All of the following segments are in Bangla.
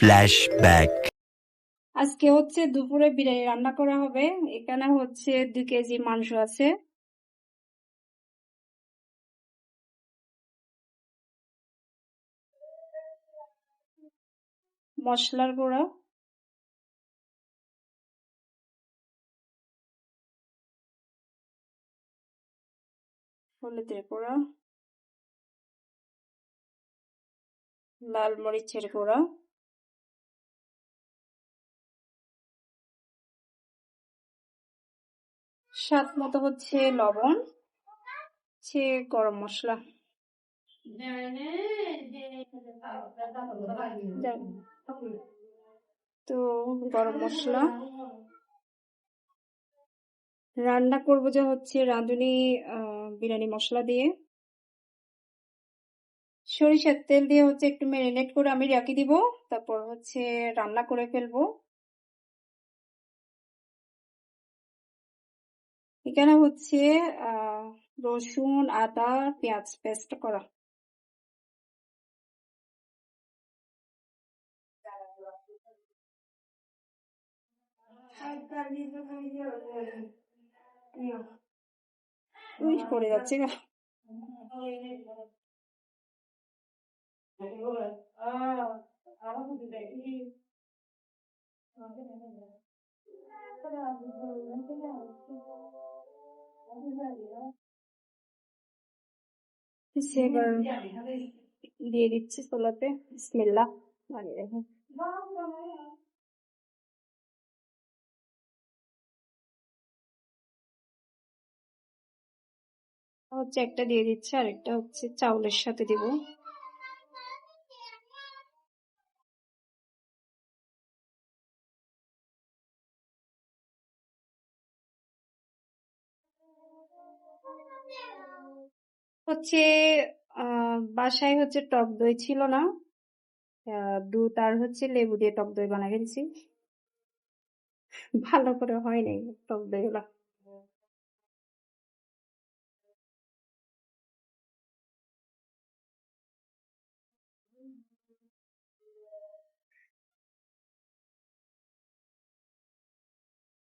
Flashback. আজকে হচ্ছে দুপুরে বিরিয়ানি রান্না করা হবে। এখানে হচ্ছে দুই কেজি মাংস আছে। মশলার গুঁড়া গুঁড়া লাল মরিচের গুঁড়া। স্বাদ মতো হচ্ছে লবণ হচ্ছে গরম মশলা। তো গরম মশলা। রান্না করব যা হচ্ছে রাঁধুনি বিরিয়ানি মশলা দিয়ে। সরিষার তেল দিয়ে হচ্ছে একটু ম্যারিনেট করে আমি রেখে দিব, তারপর হচ্ছে রান্না করে ফেলব। এখানে হচ্ছে রসুন, আদা, পেঁয়াজ পেস্ট করা। উই, পড়ে যাচ্ছে হচ্ছে দিয়ে দিচ্ছি ছোলাতে বিসমিল্লাহ বানিয়ে রেখে হচ্ছে একটা দিয়ে দিচ্ছে আর একটা হচ্ছে চাউলের সাথে দিব। হচ্ছে বাসায় হচ্ছে টক দই ছিল না। দুধ আর হচ্ছে লেবু দিয়ে টক দই বানাই ফেলছি। ভালো করে হয় নাই টক দই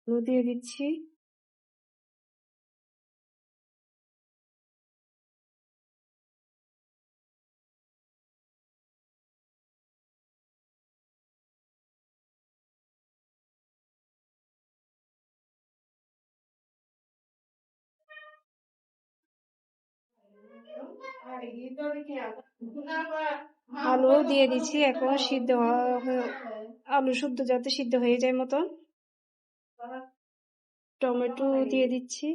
আলু দিয়ে দিচ্ছি। আলু দিয়ে দিচ্ছি, এখন সিদ্ধ আলু শুদ্ধ যাতে সিদ্ধ হয়ে যায় মতন। টমেটো দিয়ে দিচ্ছি।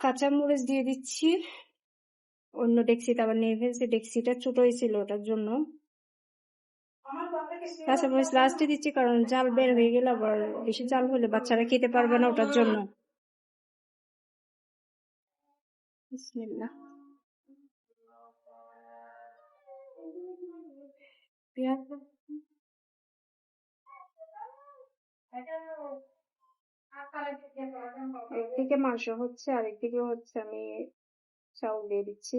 কাঁচা মরিচ দিয়ে দিচ্ছি। অন্য ডেক্সিতে আবার নিয়ে ফেলছি ডেক্সিটা ছোট হয়েছিল ওটার জন্য। কাঁচামরিচ লাস্টে দিচ্ছি কারণ জাল বের হয়ে গেলে আবার বেশি জাল হলে বাচ্চারা খেতে পারবে না ওটার জন্য। বিসমিল্লাহ। পেঁয়াজ একদিকে মাংস হচ্ছে আর একদিকে হচ্ছে আমি চাউল দিয়ে দিচ্ছি।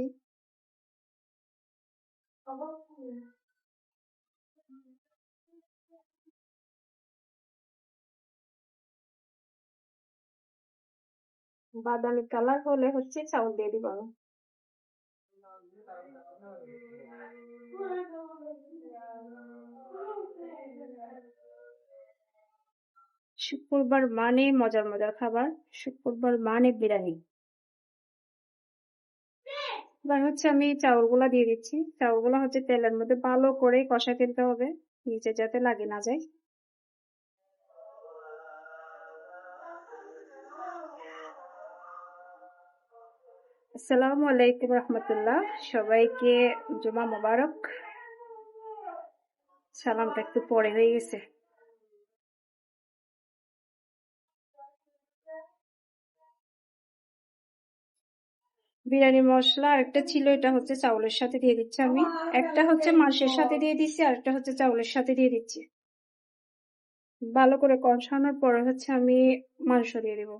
বাদামি কালার হলে হচ্ছে চাউল দিয়ে দিব। শুক্রবার মানে মজার মজার খাবার, শুক্রবার মানে বিরিয়ানি। এবার হচ্ছে আমি চাউলগুলা দিয়ে দিচ্ছি। চাউলগুলা হচ্ছে তেলের মধ্যে ভালো করে কষা ফেলতে হবে, নিচে যাতে লাগে না যায়। আসসালামু আলাইকুম রহমতুল্লাহ, সবাইকে জুমা মোবারক। সালামটা একটু পরে হয়ে গেছে। বিরিয়ানি মশলা আর একটা ছিল এটা হচ্ছে চাউলের সাথে দিয়ে দিচ্ছি আমি। একটা হচ্ছে মাংসের সাথে দিয়ে দিচ্ছি আর একটা হচ্ছে চাউলের সাথে দিয়ে দিচ্ছি। ভালো করে কষানোর পরে হচ্ছে আমি মাংস দিয়ে দিব।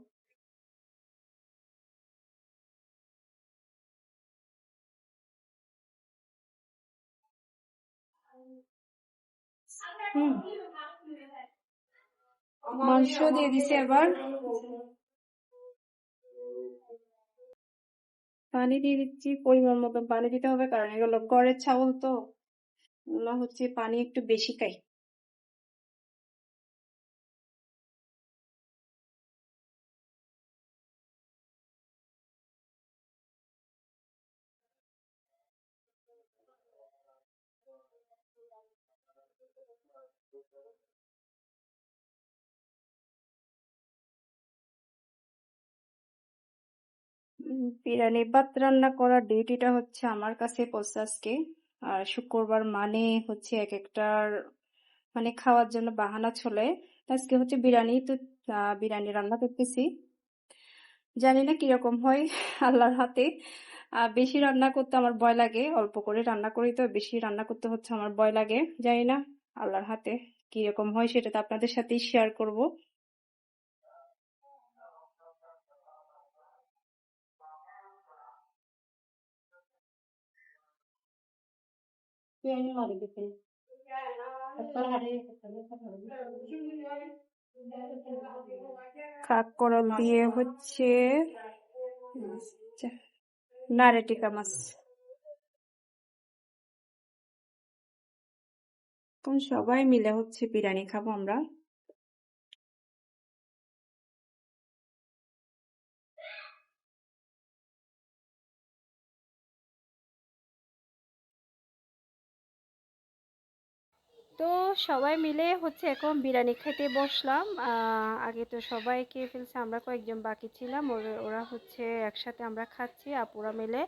মাংস দিয়ে দিছি এবার। পানি দিয়ে দিচ্ছি, পরিমাণ মতো পানি দিতে হবে, কারণ এগুলো গড়ের ছাগল তো। এগুলো হচ্ছে পানি একটু বেশি খাই। বিরিয়ানি ভাত রান্না করার ডিউটিটা হচ্ছে আমার কাছে পড়ছে আজকে আর শুক্রবার মানে হচ্ছে এক একটার মানে খাওয়ার জন্য বাহানা চলে। আজকে হচ্ছে বিরিয়ানি তো বিরিয়ানি রান্না করতেছি। জানি না কীরকম হয় আল্লাহর হাতে। বেশি রান্না করতে আমার ভয় লাগে, অল্প করে রান্না করি তো, বেশি রান্না করতে হচ্ছে আমার ভয় লাগে। জানি না আল্লাহর হাতে কীরকম হয় সেটা তো আপনাদের সাথেই শেয়ার করব। কাঁকরোল দিয়ে হচ্ছে নারেটিকা মাছ সবাই মিলে হচ্ছে বিরিয়ানি খাব আমরা তো সবাই মিলে হচ্ছে এখন বিরিয়ানি খেতে বসলাম। আগে তো সবাই খেয়ে ফেলছে, আমরা কয়েকজন বাকি ছিলাম। ওরা হচ্ছে একসাথে আমরা খাচ্ছি, আপুরা মিলে।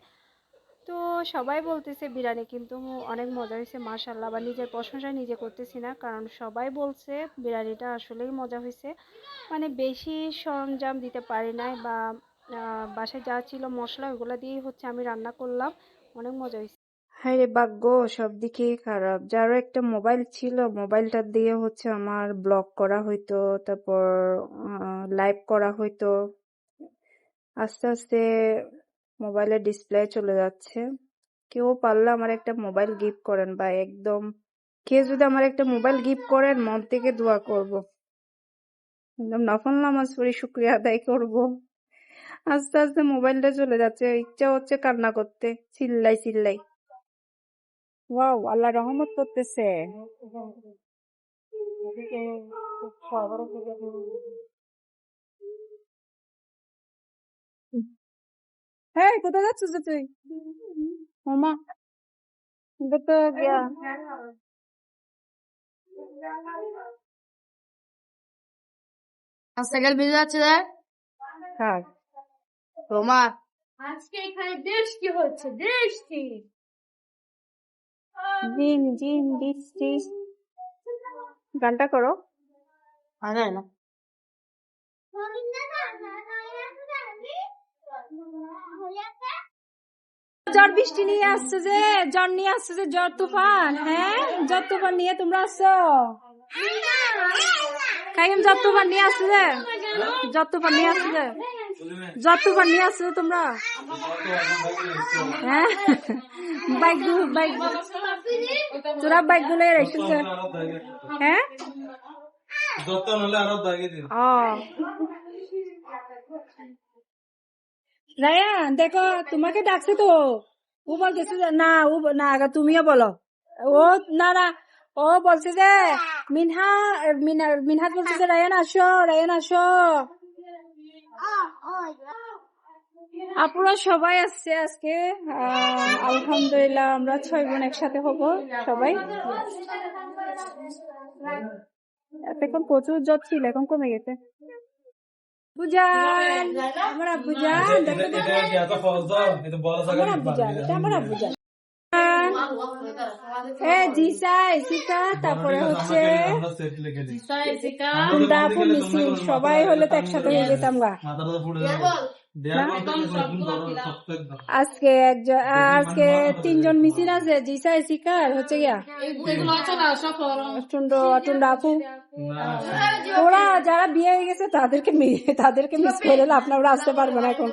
তো সবাই বলতেছে বিরিয়ানি কিন্তু অনেক মজা হয়েছে মাশাল্লাহ আবার নিজের প্রশংসা নিজে করতেছি না, কারণ সবাই বলছে বিরিয়ানিটা আসলেই মজা হয়েছে। মানে বেশি সরঞ্জাম দিতে পারি নাই বা বাসায় যা ছিল মশলা ওগুলো দিয়েই হচ্ছে আমি রান্না করলাম। অনেক মজা হয়েছে। হায় রে ভাগ্য সব দিকেই খারাপ। যারও একটা মোবাইল ছিল মোবাইলটা দিয়ে হচ্ছে আমার ব্লগ করা হইতো, তারপর লাইভ করা হইতো। আস্তে আস্তে মোবাইলের ডিসপ্লে চলে যাচ্ছে। কেউ পারলে আমার একটা মোবাইল গিফট করেন বা একদম। কে যদি আমার একটা মোবাইল গিফট করেন, মন থেকে দোয়া করব। একদম নফল নামাজ পড়ে শুক্রিয়া আদায় করব। আস্তে আস্তে মোবাইলটা চলে যাচ্ছে, ইচ্ছা হচ্ছে কান্না করতে, চিল্লাই চিল্লাই। ওয়াও আল্লাহ রহমত করতেছে। হ্যাঁ কোথায় যাচ্ছিস তুই? মামা তো গিয়া। ভিডিও আছে না হ্যাঁ। আজকে এখানে বৃষ্টি হচ্ছে? বৃষ্টি জিন জিন বৃষ্টি গানটা করো। আরে না। ঝড় বৃষ্টি নিয়ে আসছে যে ঝড় নিয়ে আসছে যে ঝড় তুফান হ্যাঁ? ঝড় তুফান নিয়ে তোমরা আসছো? কাইম ঝড় তুফান নিয়ে আসছে যে ঝড় তুফান নিয়ে আসছে যে ঝড় তুফান নিয়ে আসছে তোমরা? হ্যাঁ? বাইক বাইক তোরা বাইকগুলো রেখেছে হ্যাঁ? যত হলে আরও দাগিয়ে দিন ও। রায়ান দেখো তোমাকে ডাকছে তো। ও বলতেছে যে না ও না আগে তুমিও বলো। ও না না ও বলছে যে মিনহা মিনা মিনহাত বলছে যে রায়ান আসো রায়ান আসো। আপুরা সবাই আসছে আজকে। আলহামদুলিল্লাহ, আমরা ছয় বোন একসাথে হব সবাই। এখন প্রচুর জ্বর ছিল, এখন কমে গেছে। সিকা তারপরে হচ্ছে সবাই হলে তো একসাথে হয়ে যেতাম গা। একদম আজকে একজন আজকে তিনজন মিছিল আছে জিসা আর হচ্ছে গিয়া? টুন্ড টুন্ড আপু। ওরা যারা বিয়ে হয়ে গেছে তাদেরকে তাদেরকে মিস করে দিলে আপনারা আসতে পারবেন না এখন।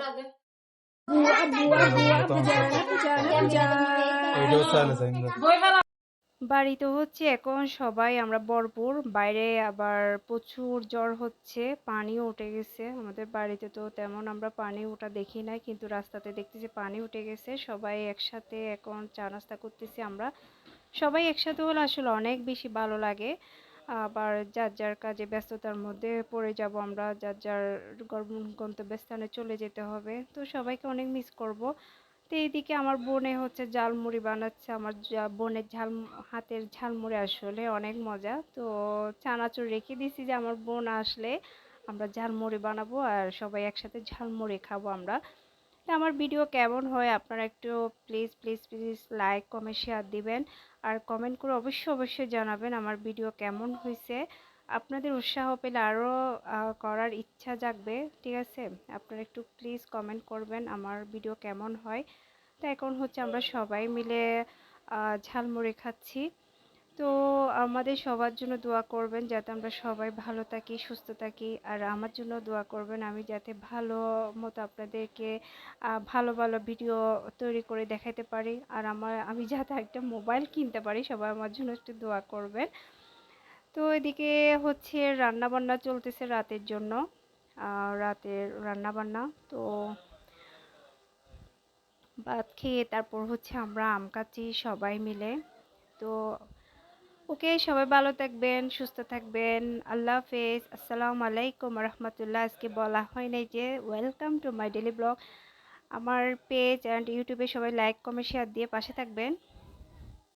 বুয়া, বুয়া, বুয়া, বুজান, বুজান। বাড়িতে হচ্ছে এখন সবাই, আমরা ভরপুর। বাইরে আবার প্রচুর জ্বর হচ্ছে পানি উঠে গেছে। আমাদের বাড়িতে তো তেমন আমরা পানি ওঠা দেখি নাই, কিন্তু রাস্তাতে দেখতেছি পানি উঠে গেছে। সবাই একসাথে এখন চা নাস্তা করতেছি আমরা। সবাই একসাথে হলে আসলে অনেক বেশি ভালো লাগে। আবার যার যার কাজে ব্যস্ততার মধ্যে পড়ে যাব আমরা, যার যার গন্তব্যস্থানে চলে যেতে হবে। তো সবাইকে অনেক মিস করব। তো এইদিকে আমার বোনে হচ্ছে ঝালমুড়ি বানাচ্ছে, আমার বোনের ঝাল, হাতের ঝালমুড়ি আসলে অনেক মজা। তো চানাচুর রেখে দিয়েছি যে আমার বোন আসলে আমরা ঝালমুড়ি বানাবো আর সবাই একসাথে ঝালমুড়ি খাব আমরা। তো আমার ভিডিও কেমন হয় আপনারা একটু please please please like comment share দিবেন। আর কমেন্ট করে অবশ্যই অবশ্যই জানাবেন আমার ভিডিও কেমন হয়েছে আপনাদের উৎসাহ পেলে আরও করার ইচ্ছা জাগবে, ঠিক আছে? আপনারা একটু প্লিজ কমেন্ট করবেন আমার ভিডিও কেমন হয়। তো এখন হচ্ছে আমরা সবাই মিলে ঝালমুড়ি খাচ্ছি। তো আমাদের সবার জন্য দোয়া করবেন যাতে আমরা সবাই ভালো থাকি, সুস্থ থাকি। আর আমার জন্য দোয়া করবেন আমি যাতে ভালো মতো আপনাদেরকে ভালো ভালো ভিডিও তৈরি করে দেখাতে পারি। আর আমার, আমি যাতে একটা মোবাইল কিনতে পারি, সবাই আমার জন্য একটু দোয়া করবেন। তো এদিকে হচ্ছে রান্না বান্না চলতেছে রাতের জন্য রাতের রান্না বান্না তো ভাত খেয়ে তারপর হচ্ছে আমরা আম কাচ্ছি সবাই মিলে। তো ওকে সবাই ভালো থাকবেন, সুস্থ থাকবেন। আল্লাহ হাফেজ। আসসালামু আলাইকুম রহমতুল্লাহ। আজকে বলা হয় নাই যে welcome to my daily blog আমার পেজ অ্যান্ড ইউটিউবে সবাই লাইক কমেন্ট শেয়ার দিয়ে পাশে থাকবেন।